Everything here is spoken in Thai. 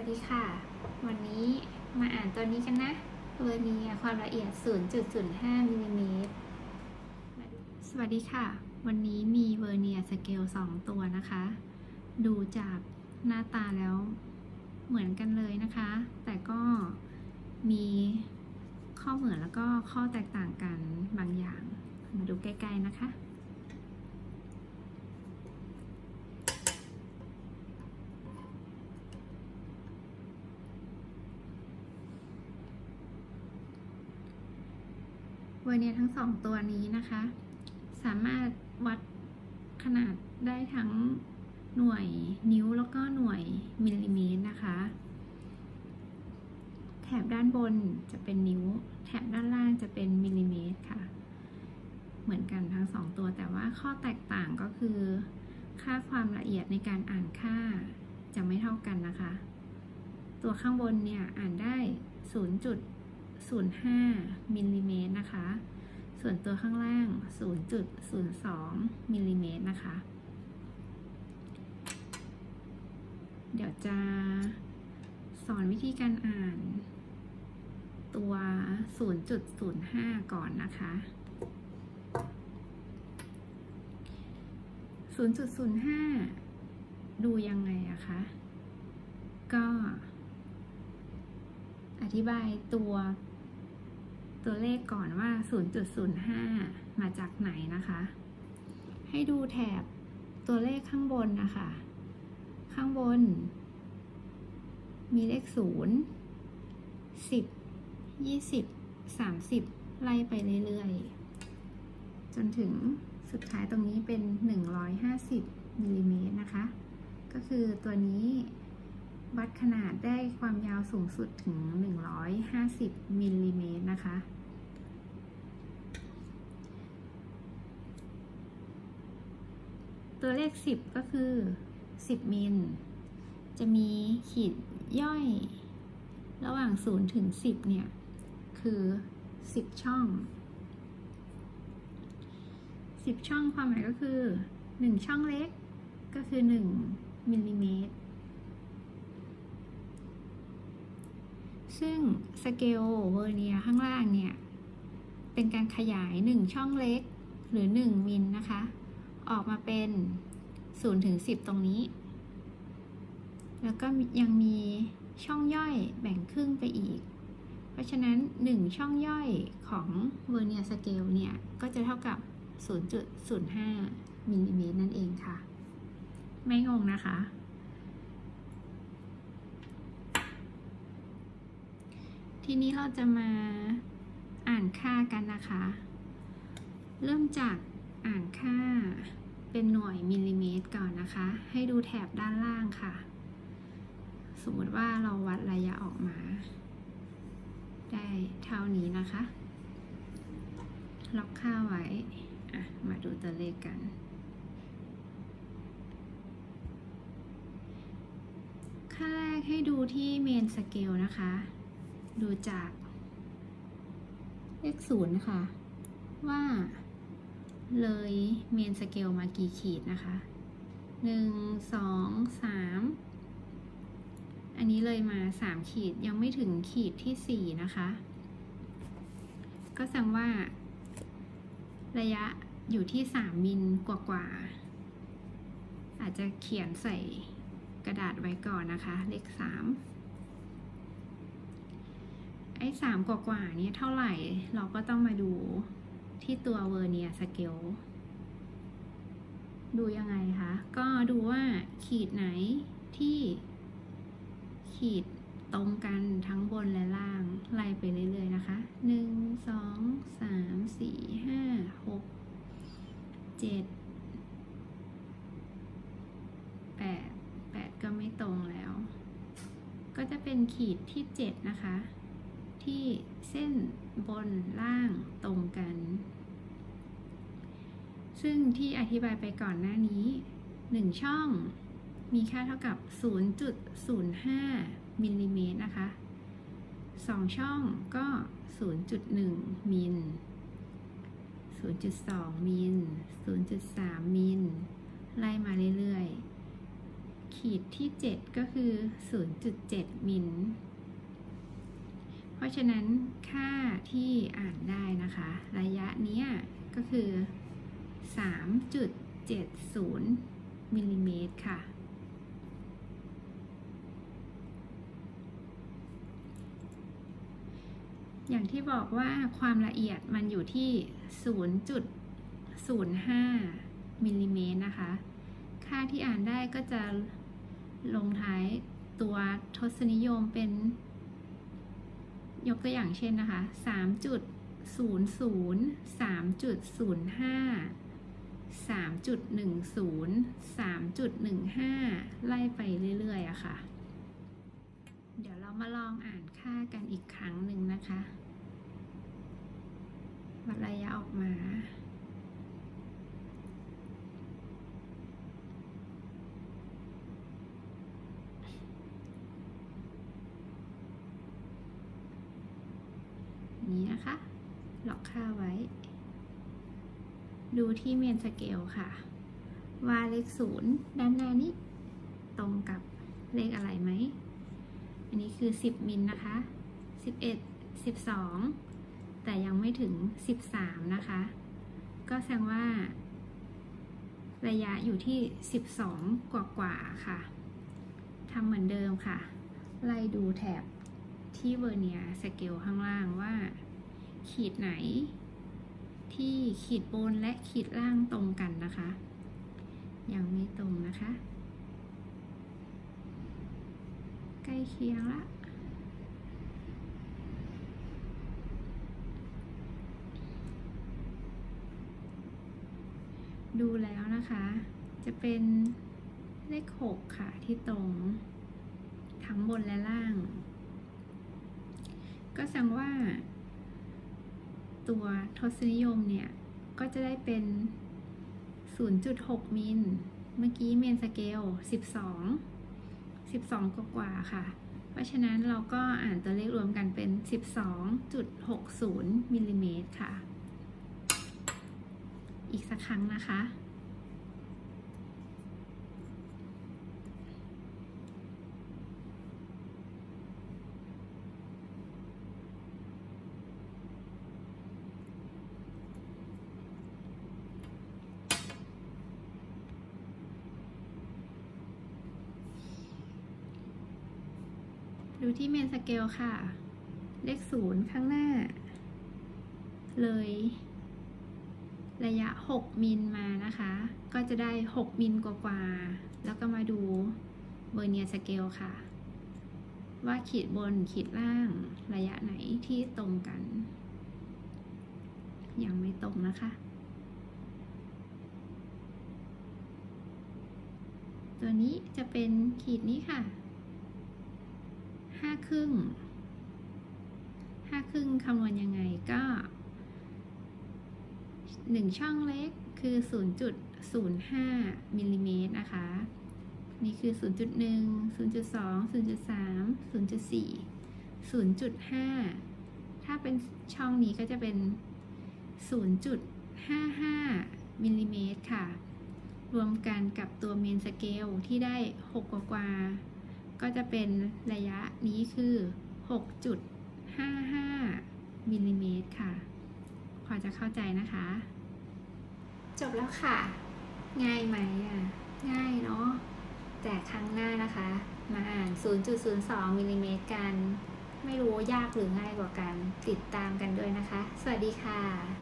วัสดีค่ะ วันนี้มาอ่านตัวนี้กันนะเวอร์เนียความละเอียด 0.05มิลลิเมตรสวัสดีค่ะ วันนี้มีเวอร์เนียสเกล 2 ตัวนะคะ ดูจากหน้าตาแล้วเหมือนกันเลยนะคะ แต่ก็มีข้อเหมือนแล้วก็ข้อแตกต่างกันบางอย่าง มาดูใกล้ ๆ นะคะ เวอร์เนียทั้งสองตัวนี้นะคะ สามารถวัดขนาดได้ทั้งหน่วยนิ้วแล้วก็หน่วยมิลลิเมตรนะคะ แถบด้านบนจะเป็นนิ้ว แถบด้านล่างจะเป็นมิลลิเมตรค่ะ เหมือนกันทั้งสองตัวแต่ว่าข้อแตกต่างก็คือ ค่าความละเอียดในการอ่านค่าจะไม่เท่ากันนะคะ ตัวข้างบนเนี่ยอ่านได้ 0.05มิลลิเมตรนะคะ ส่วนตัวข้างล่าง 0.02มิลลิเมตรนะคะ เดี๋ยวจะสอนวิธีการอ่าน ตัว 0.05 ก่อนนะคะ 0.05 ดูยังไงอะคะ ก็อธิบายตัว ตัวเลขก่อนว่า 0.05 มาจากไหนนะคะ ให้ดูแถบตัวเลขข้างบนนะคะ ข้างบน มีเลข 0 10 20 30 ไล่ไปเรื่อยๆ จนถึงสุดท้ายตรงนี้เป็น 150มิลลิเมตรนะคะ ก็คือตัวนี้วัดขนาดได้ความยาวสูงสุดถึง 150มิลลิเมตรนะคะ ตัวเลข 10 ก็คือ 10 มิล จะมีขีดย่อย ระหว่าง 0 ถึง 10 เนี่ย คือ 10 ช่อง 10 ช่องความหมายก็คือ 1 ช่องเล็กก็คือ 1 มิลลิเมตร ซึ่งสเกลเวอร์เนียข้างล่างเนี่ย เป็นการขยาย 1 ช่องเล็กหรือ 1 มิลนะคะ ออกมาเป็น0ถึง10 ตรงนี้ แล้วก็ยังมีช่องย่อยแบ่งครึ่งไปอีก เพราะฉะนั้น 1 ช่องย่อยของเวอร์เนียสเกลเนี่ย ก็จะเท่ากับ 0.05มิลลิเมตรนั่นเองค่ะ ไม่งงนะคะ ทีนี้เราจะมาอ่านค่ากันนะคะ เริ่มจาก อ่านค่าเป็นหน่วยมิลลิเมตรก่อนนะคะ ให้ดูแถบด้านล่างค่ะ สมมติว่าเราวัดระยะออกมา ได้เท่านี้นะคะ ล็อกค่าไว้อะมาดูตัวเลขกัน ค่าแรกให้ดูที่เมนสเกลนะคะ ดูจากเลขศูนย์นะคะว่า เลยเมนสเกลมากี่ขีดนะคะหนึ่งสองสามอันนี้เลยมาสามขีดยังไม่ถึงขีดที่สี่นะคะ ก็แสดงว่า ระยะอยู่ที่สามมิลกว่าๆ อาจจะเขียนใส่กระดาษไว้ก่อนนะคะ เลขสามไอ้สามกว่าๆนี้เท่าไหร่เราก็ต้องมาดู ที่ตัวเวอร์เนียสเกลดูยังไงคะ ก็ดูว่าขีดไหนที่ขีดตรงกันทั้งบนและล่าง ไล่ไปเรื่อยๆนะคะหนึ่งสองสามสี่ห้าหกเจ็ดแปดแปดก็ไม่ตรงแล้ว ก็จะเป็นขีดที่เจ็ดนะคะ ที่เส้นบนล่างตรงกัน ซึ่งที่อธิบายไปก่อนหน้านี้ 1 ช่องมีค่าเท่ากับ 0.05มิลลิเมตรนะคะ 2 ช่องก็ 0.1 มิล 0.2 มิล 0.3 มิล ไล่มาเรื่อยๆ ขีดที่ 7 ก็คือ 0.7 มิล เพราะฉะนั้นค่าที่อ่านได้นะคะ ระยะเนี้ยก็คือ 3.70มิลลิเมตรค่ะ อย่างที่บอกว่าความละเอียดมันอยู่ที่ 0.05มิลลิเมตรนะคะ ค่าที่อ่านได้ก็จะลงท้ายตัวทศนิยมเป็น ยกตัวอย่างเช่นนะคะ3.00 3.05 3.10 3.15ไล่ไปเรื่อยๆอะค่ะ เดี๋ยวเรามาลองอ่านค่ากันอีกครั้งหนึ่งนะคะวัดระยะออกมา นี้นะคะ ล็อกค่าไว้ ดูที่เมนสเกลค่ะ ว่าเลขศูนย์ด้านหน้านี้ ตรงกับเลขอะไรไหม อันนี้คือ 10 มิลนะคะ 11 12 แต่ยังไม่ถึง 13 นะคะ ก็แสดงว่า ระยะอยู่ที่ 12 กว่ากว่าๆค่ะทำเหมือนเดิมค่ะ ไล่ดูแถบที่เวอร์เนียสเกลข้างล่างว่า ขีดไหน ที่ขีดบนและขีดล่างตรงกันนะคะ ยังไม่ตรงนะคะ ใกล้เคียงละดูแล้วนะคะ จะเป็นเลขหกค่ะที่ตรง ทั้งบนและล่าง ก็แสดงว่า ตัวทศนิยมเนี่ย ก็จะได้เป็น 0.6 มิล เมื่อกี้เมนสเกล 12 12 กว่าๆค่ะ เพราะฉะนั้นเราก็อ่านตัวเลขรวมกันเป็น 12.60 มิลลิเมตรค่ะ อีกสักครั้งนะคะ ดูที่เมนสเกลค่ะ เลขศูนย์ข้างหน้า เลย ระยะ 6 มิลมานะคะ ก็จะได้ 6 มิลกว่าๆ แล้วก็มาดูเบอร์เนียสเกลค่ะ ว่าขีดบนขีดล่างระยะไหนที่ตรงกัน ยังไม่ตรงนะคะ ตัวนี้จะเป็นขีดนี้ค่ะ ห้าครึ่งห้าครึ่งคำนวณยังไงก็หนึ่งช่องเล็กคือ 0.05มิลลิเมตรนะคะ นี่คือ 0.1 0.2 0.3 0.4 0.5 ถ้าเป็นช่องนี้ก็จะเป็น 0.55มิลลิเมตรค่ะ รวมกันกับตัวเมนสเกลที่ได้ 6 กว่ากว่า ก็จะเป็นระยะนี้คือ 6.55มิลลิเมตรค่ะ พอจะเข้าใจนะคะ จบแล้วค่ะ ง่ายไหมอะ ง่ายเนาะ แต่ครั้งหน้านะคะ มาอ่าน 0.02มิลลิเมตรกัน ไม่รู้ยากหรือง่ายกว่ากัน ติดตามกันด้วยนะคะ สวัสดีค่ะ